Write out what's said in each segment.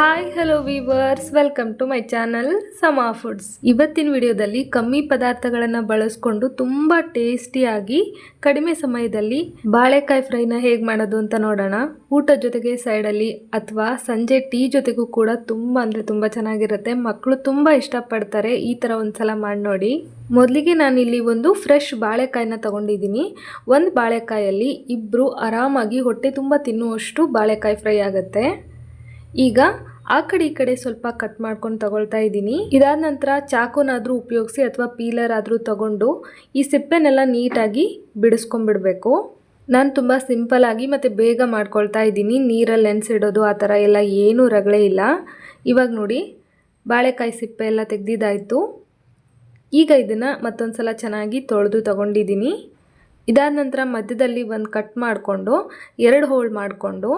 Hi hello viewers welcome to my channel Sama foods ಇವತ್ತಿನ ವಿಡಿಯೋದಲ್ಲಿ ಕಮ್ಮಿ ಪದಾರ್ಥಗಳನ್ನು ಬಳಸ್ಕೊಂಡು ತುಂಬ ಟೇಸ್ಟಿಯಾಗಿ ಕಡಿಮೆ ಸಮಯದಲ್ಲಿ ಬಾಳೆಕಾಯಿ ಫ್ರೈನ ಹೇಗೆ ಮಾಡೋದು ಅಂತ ನೋಡೋಣ. ಊಟದ ಜೊತೆಗೆ ಸೈಡಲ್ಲಿ ಅಥವಾ ಸಂಜೆ ಟೀ ಜೊತೆಗೂ ಕೂಡ ತುಂಬ ಅಂದರೆ ತುಂಬ ಚೆನ್ನಾಗಿರುತ್ತೆ. ಮಕ್ಕಳು ತುಂಬ ಇಷ್ಟಪಡ್ತಾರೆ ಈ ಥರ ಒಂದ್ಸಲ ಮಾಡಿ ನೋಡಿ. ಮೊದಲಿಗೆ ನಾನಿಲ್ಲಿ ಒಂದು ಫ್ರೆಶ್ ಬಾಳೆಕಾಯಿನ ತಗೊಂಡಿದ್ದೀನಿ. ಒಂದು ಬಾಳೆಕಾಯಲ್ಲಿ ಇಬ್ಬರು ಆರಾಮಾಗಿ ಹೊಟ್ಟೆ ತುಂಬ ತಿನ್ನುವಷ್ಟು ಬಾಳೆಕಾಯಿ ಫ್ರೈ ಆಗುತ್ತೆ. ಈಗ ಆ ಕಡೆ ಈ ಕಡೆ ಸ್ವಲ್ಪ ಕಟ್ ಮಾಡ್ಕೊಂಡು ತಗೊಳ್ತಾ ಇದ್ದೀನಿ. ಇದಾದ ನಂತರ ಚಾಕುನಾದರೂ ಉಪಯೋಗಿಸಿ ಅಥವಾ ಪೀಲರ್ ಆದರೂ ತಗೊಂಡು ಈ ಸಿಪ್ಪೆನೆಲ್ಲ ನೀಟಾಗಿ ಬಿಡಿಸ್ಕೊಂಡ್ಬಿಡ್ಬೇಕು ನಾನು ತುಂಬ ಸಿಂಪಲಾಗಿ ಮತ್ತು ಬೇಗ ಮಾಡ್ಕೊಳ್ತಾ ಇದ್ದೀನಿ. ನೀರಲ್ಲಿ ನೆನೆಸಿಡೋದು ಆ ಥರ ಎಲ್ಲ ಏನೂ ರಗಳೇ ಇಲ್ಲ. ಇವಾಗ ನೋಡಿ, ಬಾಳೆಕಾಯಿ ಸಿಪ್ಪೆ ಎಲ್ಲ ತೆಗ್ದಿದ್ದಾಯಿತು. ಈಗ ಇದನ್ನು ಮತ್ತೊಂದು ಸಲ ಚೆನ್ನಾಗಿ ತೊಳೆದು ತಗೊಂಡಿದ್ದೀನಿ. ಇದಾದ ನಂತರ ಮಧ್ಯದಲ್ಲಿ ಒಂದು ಕಟ್ ಮಾಡಿಕೊಂಡು, ಎರಡು ಹೋಲ್ ಮಾಡಿಕೊಂಡು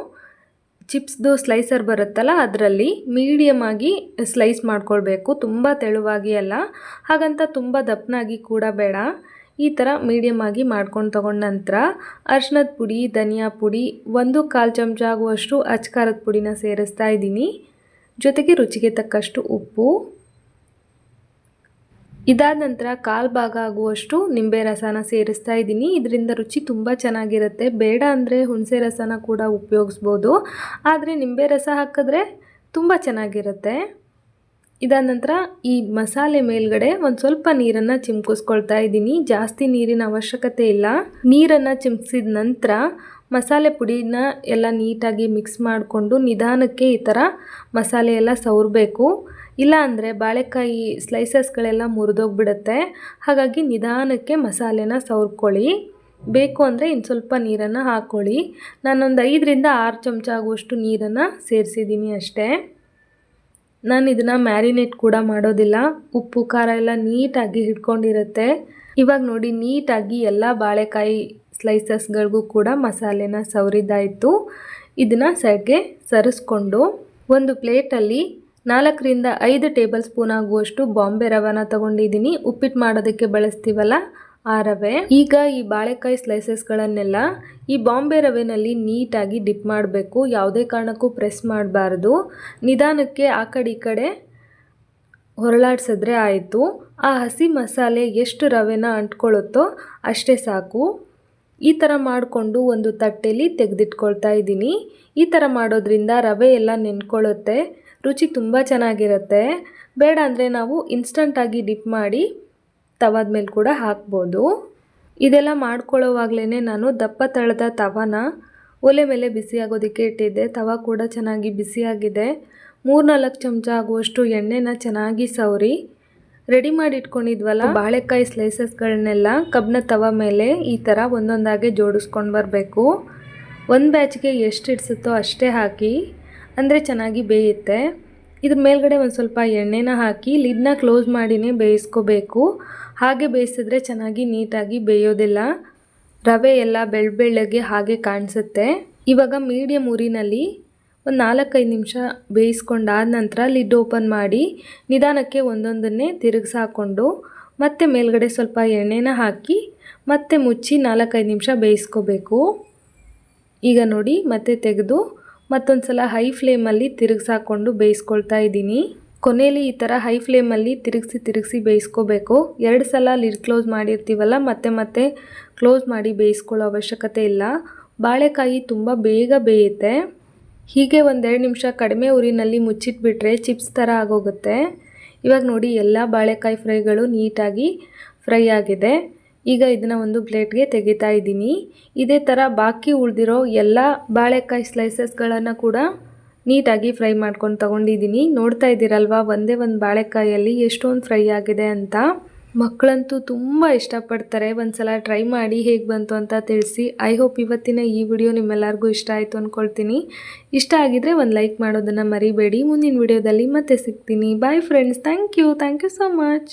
ಚಿಪ್ಸ್ದು ಸ್ಲೈಸರ್ ಬರುತ್ತಲ್ಲ, ಅದರಲ್ಲಿ ಮೀಡಿಯಮ್ ಆಗಿ ಸ್ಲೈಸ್ ಮಾಡ್ಕೊಳ್ಬೇಕು. ತುಂಬ ತೆಳುವಾಗಿ ಅಲ್ಲ, ಹಾಗಂತ ತುಂಬ ದಪ್ಪನಾಗಿ ಕೂಡ ಬೇಡ. ಈ ಥರ ಮೀಡಿಯಮ್ ಆಗಿ ಮಾಡ್ಕೊಂಡು ತಗೊಂಡ ನಂತರ ಅರ್ಶಿನದ ಪುಡಿ, ಧನಿಯಾ ಪುಡಿ, ಒಂದು ಕಾಲು ಚಮಚ ಆಗುವಷ್ಟು ಅಚ್ಕಾರದ ಪುಡಿನ ಸೇರಿಸ್ತಾ ಇದ್ದೀನಿ. ಜೊತೆಗೆ ರುಚಿಗೆ ತಕ್ಕಷ್ಟು ಉಪ್ಪು. ಇದಾದ ನಂತರ ಕಾಲು ಭಾಗ ಆಗುವಷ್ಟು ನಿಂಬೆ ರಸನ ಸೇರಿಸ್ತಾ ಇದ್ದೀನಿ. ಇದರಿಂದ ರುಚಿ ತುಂಬ ಚೆನ್ನಾಗಿರುತ್ತೆ. ಬೇಡ ಅಂದರೆ ಹುಣಸೆ ರಸನ ಕೂಡ ಉಪಯೋಗಿಸ್ಬೋದು. ಆದರೆ ನಿಂಬೆ ರಸ ಹಾಕಿದ್ರೆ ತುಂಬ ಚೆನ್ನಾಗಿರುತ್ತೆ. ಇದಾದ ನಂತರ ಈ ಮಸಾಲೆ ಮೇಲ್ಗಡೆ ಒಂದು ಸ್ವಲ್ಪ ನೀರನ್ನು ಚಿಮ್ಕಿಸ್ಕೊಳ್ತಾ ಇದ್ದೀನಿ. ಜಾಸ್ತಿ ನೀರಿನ ಅವಶ್ಯಕತೆ ಇಲ್ಲ. ನೀರನ್ನು ಚಿಮ್ಕಿಸಿದ ನಂತರ ಮಸಾಲೆ ಪುಡಿನ ಎಲ್ಲ ನೀಟಾಗಿ ಮಿಕ್ಸ್ ಮಾಡಿಕೊಂಡು ನಿಧಾನಕ್ಕೆ ಈ ಥರ ಮಸಾಲೆ ಎಲ್ಲ ಸವರಬೇಕು. ಇಲ್ಲ ಅಂದರೆ ಬಾಳೆಕಾಯಿ ಸ್ಲೈಸಸ್ಗಳೆಲ್ಲ ಮುರಿದೋಗ್ಬಿಡುತ್ತೆ. ಹಾಗಾಗಿ ನಿಧಾನಕ್ಕೆ ಮಸಾಲೆನ ಸವರ್ಕೊಳ್ಳಿ. ಬೇಕು ಅಂದರೆ ಇನ್ನು ಸ್ವಲ್ಪ ನೀರನ್ನು ಹಾಕ್ಕೊಳ್ಳಿ ನಾನೊಂದು ಐದರಿಂದ ಆರು ಚಮಚ ಆಗುವಷ್ಟು ನೀರನ್ನು ಸೇರಿಸಿದ್ದೀನಿ ಅಷ್ಟೇ. ನಾನು ಇದನ್ನು ಮ್ಯಾರಿನೇಟ್ ಕೂಡ ಮಾಡೋದಿಲ್ಲ. ಉಪ್ಪು, ಖಾರ ಎಲ್ಲ ನೀಟಾಗಿ ಹಿಡ್ಕೊಂಡಿರುತ್ತೆ. ಇವಾಗ ನೋಡಿ ನೀಟಾಗಿ ಎಲ್ಲ ಬಾಳೆಕಾಯಿ ಸ್ಲೈಸಸ್ಗಳಿಗೂ ಕೂಡ ಮಸಾಲೆನ ಸವರಿದಾಯಿತು ಇದನ್ನು ಸೈಡ್ಗೆ ಸರಿಸ್ಕೊಂಡು ಒಂದು ಪ್ಲೇಟಲ್ಲಿ ನಾಲ್ಕರಿಂದ ಐದು ಟೇಬಲ್ ಸ್ಪೂನ್ ಆಗುವಷ್ಟು ಬಾಂಬೆ ರವೆನ ತಗೊಂಡಿದ್ದೀನಿ. ಉಪ್ಪಿಟ್ಟು ಮಾಡೋದಕ್ಕೆ ಬಳಸ್ತೀವಲ್ಲ, ಆ ರವೆ. ಈಗ ಈ ಬಾಳೆಕಾಯಿ ಸ್ಲೈಸಸ್ಗಳನ್ನೆಲ್ಲ ಈ ಬಾಂಬೆ ರವೆನಲ್ಲಿ ನೀಟಾಗಿ ಡಿಪ್ ಮಾಡಬೇಕು. ಯಾವುದೇ ಕಾರಣಕ್ಕೂ ಪ್ರೆಸ್ ಮಾಡಬಾರ್ದು. ನಿಧಾನಕ್ಕೆ ಆ ಕಡೆ ಈ ಕಡೆ ಹೊರಳಾಡ್ಸಿದ್ರೆ ಆಯಿತು. ಆ ಹಸಿ ಮಸಾಲೆ ಎಷ್ಟು ರವೆನ ಅಂಟ್ಕೊಳ್ಳುತ್ತೋ ಅಷ್ಟೇ ಸಾಕು. ಈ ಥರ ಮಾಡಿಕೊಂಡು ಒಂದು ತಟ್ಟೆಲಿ ತೆಗೆದಿಟ್ಕೊಳ್ತಾ ಇದ್ದೀನಿ. ಈ ಥರ ಮಾಡೋದ್ರಿಂದ ರವೆ ಎಲ್ಲ ನೆನ್ಕೊಳ್ಳುತ್ತೆ. ರುಚಿ ತುಂಬ ಚೆನ್ನಾಗಿರುತ್ತೆ. ಬೇಡ ಅಂದರೆ ನಾವು ಇನ್ಸ್ಟಂಟಾಗಿ ಡಿಪ್ ಮಾಡಿ ತವಾದ ಮೇಲೆ ಕೂಡ ಹಾಕ್ಬೋದು. ಇದೆಲ್ಲ ಮಾಡ್ಕೊಳ್ಳೋವಾಗಲೇ ನಾನು ದಪ್ಪ ತಳದ ತವನ ಒಲೆ ಮೇಲೆ ಬಿಸಿಯಾಗೋದಕ್ಕೆ ಇಟ್ಟಿದ್ದೆ. ತವ ಕೂಡ ಚೆನ್ನಾಗಿ ಬಿಸಿಯಾಗಿದೆ ಮೂರ್ನಾಲ್ಕು ಚಮಚ ಆಗುವಷ್ಟು ಎಣ್ಣೆನ ಚೆನ್ನಾಗಿ ಸವರಿ. ರೆಡಿ ಮಾಡಿ ಇಟ್ಕೊಂಡಿದ್ವಲ್ಲ? ಬಾಳೆಕಾಯಿ ಸ್ಲೈಸಸ್ಗಳನ್ನೆಲ್ಲ ಕಬ್ಬಿನ ತವ ಮೇಲೆ ಈ ಥರ ಒಂದೊಂದಾಗೆ ಜೋಡಿಸ್ಕೊಂಡು ಬರಬೇಕು. ಒಂದು ಬ್ಯಾಚ್ಗೆ ಎಷ್ಟು ಇಡ್ಸುತ್ತೋ ಅಷ್ಟೇ ಹಾಕಿ. ಅಂದರೆ ಚೆನ್ನಾಗಿ ಬೇಯುತ್ತೆ. ಇದ್ರ ಮೇಲ್ಗಡೆ ಒಂದು ಸ್ವಲ್ಪ ಎಣ್ಣೆನ ಹಾಕಿ ಲಿಡ್ನ ಕ್ಲೋಸ್ ಮಾಡಿನೇ ಬೇಯಿಸ್ಕೋಬೇಕು. ಹಾಗೆ ಬೇಯಿಸಿದ್ರೆ ಚೆನ್ನಾಗಿ ನೀಟಾಗಿ ಬೇಯೋದಿಲ್ಲ. ರವೆ ಎಲ್ಲ ಬೆಳ್ಳ ಬೆಳ್ಳಗೆ ಹಾಗೆ ಕಾಣಿಸುತ್ತೆ. ಇವಾಗ ಮೀಡಿಯಮ್ ಊರಿನಲ್ಲಿ ಒಂದು ನಾಲ್ಕೈದು ನಿಮಿಷ ಬೇಯಿಸ್ಕೊಂಡಾದ ನಂತರ ಲಿಡ್ ಓಪನ್ ಮಾಡಿ ನಿಧಾನಕ್ಕೆ ಒಂದೊಂದನ್ನೇ ತಿರುಗಿಸಾಕೊಂಡು ಮತ್ತೆ ಮೇಲ್ಗಡೆ ಸ್ವಲ್ಪ ಎಣ್ಣೆನ ಹಾಕಿ ಮತ್ತೆ ಮುಚ್ಚಿ ನಾಲ್ಕೈದು ನಿಮಿಷ ಬೇಯಿಸ್ಕೋಬೇಕು. ಈಗ ನೋಡಿ ಮತ್ತೆ ತೆಗೆದು ಮತ್ತೊಂದು ಸಲ ಹೈ ಫ್ಲೇಮಲ್ಲಿ ತಿರುಗಿಸಾಕೊಂಡು ಬೇಯಿಸ್ಕೊಳ್ತಾ ಇದ್ದೀನಿ. ಕೊನೆಯಲ್ಲಿ ಈ ಥರ ಹೈ ಫ್ಲೇಮಲ್ಲಿ ತಿರುಗಿಸಿ ತಿರುಗಿಸಿ ಬೇಯಿಸ್ಕೋಬೇಕು. ಎರಡು ಸಲ ಲಿಡ್ ಕ್ಲೋಸ್ ಮಾಡಿರ್ತೀವಲ್ಲ, ಮತ್ತೆ ಮತ್ತೆ ಕ್ಲೋಸ್ ಮಾಡಿ ಬೇಯಿಸ್ಕೊಳ್ಳೋ ಅವಶ್ಯಕತೆ ಇಲ್ಲ. ಬಾಳೆಕಾಯಿ ತುಂಬ ಬೇಗ ಬೇಯುತ್ತೆ. ಹೀಗೆ ಒಂದೆರಡು ನಿಮಿಷ ಕಡಿಮೆ ಉರಿನಲ್ಲಿ ಮುಚ್ಚಿಟ್ಬಿಟ್ರೆ ಚಿಪ್ಸ್ ಥರ ಆಗೋಗುತ್ತೆ. ಇವಾಗ ನೋಡಿ, ಎಲ್ಲ ಬಾಳೆಕಾಯಿ ಫ್ರೈಗಳು ನೀಟಾಗಿ ಫ್ರೈ ಆಗಿದೆ. ಈಗ ಇದನ್ನು ಒಂದು ಪ್ಲೇಟ್ಗೆ ತೆಗಿತಾ ಇದ್ದೀನಿ. ಇದೇ ಥರ ಬಾಕಿ ಉಳಿದಿರೋ ಎಲ್ಲ ಬಾಳೆಕಾಯಿ ಸ್ಲೈಸಸ್ಗಳನ್ನು ಕೂಡ ನೀಟಾಗಿ ಫ್ರೈ ಮಾಡ್ಕೊಂಡು ತೊಗೊಂಡಿದ್ದೀನಿ. ನೋಡ್ತಾ ಇದ್ದೀರಲ್ವಾ, ಒಂದೇ ಒಂದು ಬಾಳೆಕಾಯಲ್ಲಿ ಎಷ್ಟೊಂದು ಫ್ರೈ ಆಗಿದೆ ಅಂತ. ಮಕ್ಕಳಂತೂ ತುಂಬ ಇಷ್ಟಪಡ್ತಾರೆ. ಒಂದು ಸಲ ಟ್ರೈ ಮಾಡಿ ಹೇಗೆ ಬಂತು ಅಂತ ತಿಳಿಸಿ. ಐ ಹೋಪ್ ಇವತ್ತಿನ ಈ ವಿಡಿಯೋ ನಿಮ್ಮೆಲ್ಲರಿಗೂ ಇಷ್ಟ ಆಯಿತು ಅಂದ್ಕೊಳ್ತೀನಿ ಇಷ್ಟ ಆಗಿದ್ರೆ ಒಂದು ಲೈಕ್ ಮಾಡೋದನ್ನು ಮರಿಬೇಡಿ. ಮುಂದಿನ ವಿಡಿಯೋದಲ್ಲಿ ಮತ್ತೆ ಸಿಗ್ತೀನಿ. Bye friends thank you thank you so much